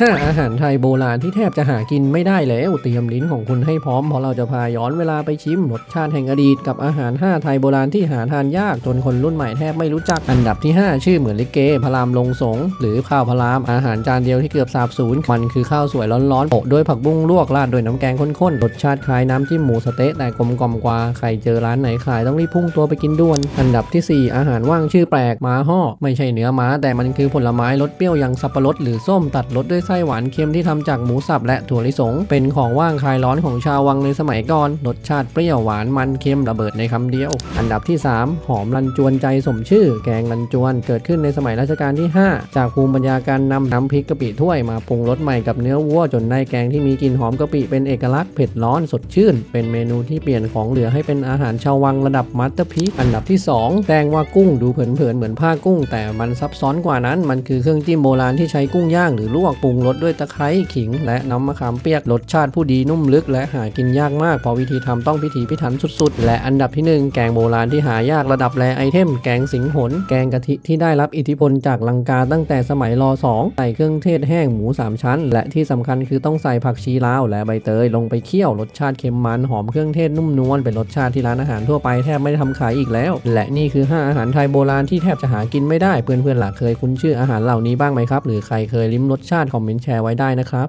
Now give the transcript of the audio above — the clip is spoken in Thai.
ห้าอาหารไทยโบราณที่แทบจะหากินไม่ได้แล้ว เตรียมลิ้นของคุณให้พร้อมเพราะเราจะพาย้อนเวลาไปชิมรสชาติแห่งอดีตกับอาหาร 5 ไทยโบราณที่หาทานยากจนคนรุ่นใหม่แทบไม่รู้จักอันดับที่ 5 ชื่อเหมือนลิเกพระรามลงสง หรือข้าวพระรามอาหารจานเดียวที่เกือบสาบสูญมันคือข้าวสวยร้อนๆโปะด้วยผักบุ้งลวกราดด้วยน้ำแกงข้นๆรสชาติคล้ายน้ำจิ้มหมูสเต๊ะแต่กลมกล่อมกว่าใครเจอร้านไหนขายต้องรีบพุ่งตัวไปกินด่วน อันดับทีสี่4 อาหารว่างชื่อแปลกม้าห่อไม่ใช่เนื้อม้าแต่มันคือผลไม้รสเปรี้ยวอย่างสับปะรดหรือส้มตัดรสด้วยไส้หวานเค็มที่ทำจากหมูสับและถั่วลิสง เป็นของว่างคลายร้อนของชาววังในสมัยก่อน รสชาติเปรี้ยวหวานมันเค็มระเบิดในคำเดียว อันดับที่ 3 หอมรันจวนใจสมชื่อ แกงรันจวนเกิดขึ้นในสมัยรัชกาลที่ 5 จากภูมิปัญญาการนำน้ำพริกกะปิถ้วยมาปรุงรสใหม่กับเนื้อวัวจนได้แกงที่มีกลิ่นหอมกะปิเป็นเอกลักษณ์เผ็ดร้อนสดชื่น เป็นเมนูที่เปลี่ยนของเหลือให้เป็นอาหารชาววังระดับมาสเตอร์พีอันดับที่ 2 แตงว่ากุ้งดูเผินๆเหมือนผ้ากุ้ง แต่มันซับซ้อนกว่านั้นมันคือเครื่องจิ้มโบราณที่ใช้กุ้งย่างหรือลวกปรุงรสด้วยตะไคร้ขิง และน้ำมะขามเปียกรสชาติผู้ดีนุ่มลึกและหากินยากมากเพราะวิธีทำต้องพิถีพิถันสุดๆ และอันดับที่หนึ่งแกงโบราณที่หายากระดับแรไอเทม แกงสิงหน แกงกะทิที่ได้รับอิทธิพลจากลังกาตั้งแต่สมัยรอสองใส่เครื่องเทศแห้งหมูสามชั้น และที่สำคัญคือต้องใส่ผักชีลาวและใบเตยลงไปเคี่ยวรสชาติเค็มมันหอมเครื่องเทศนุ่มนวลเป็นรสชาติที่ร้านอาหารทั่วไปแทบไม่ได้ทำขายอีกแล้ว และนี่คือ 5 อาหารไทยโบราณที่แทบจะหากินไม่ได้เพื่อนๆหล่ะเคยคุ้นชื่ออาหารเหล่านี้บ้างไหมครับหรือใครเคยลิ้มรสชาติคอมเมนต์แชร์ไว้ได้นะครับ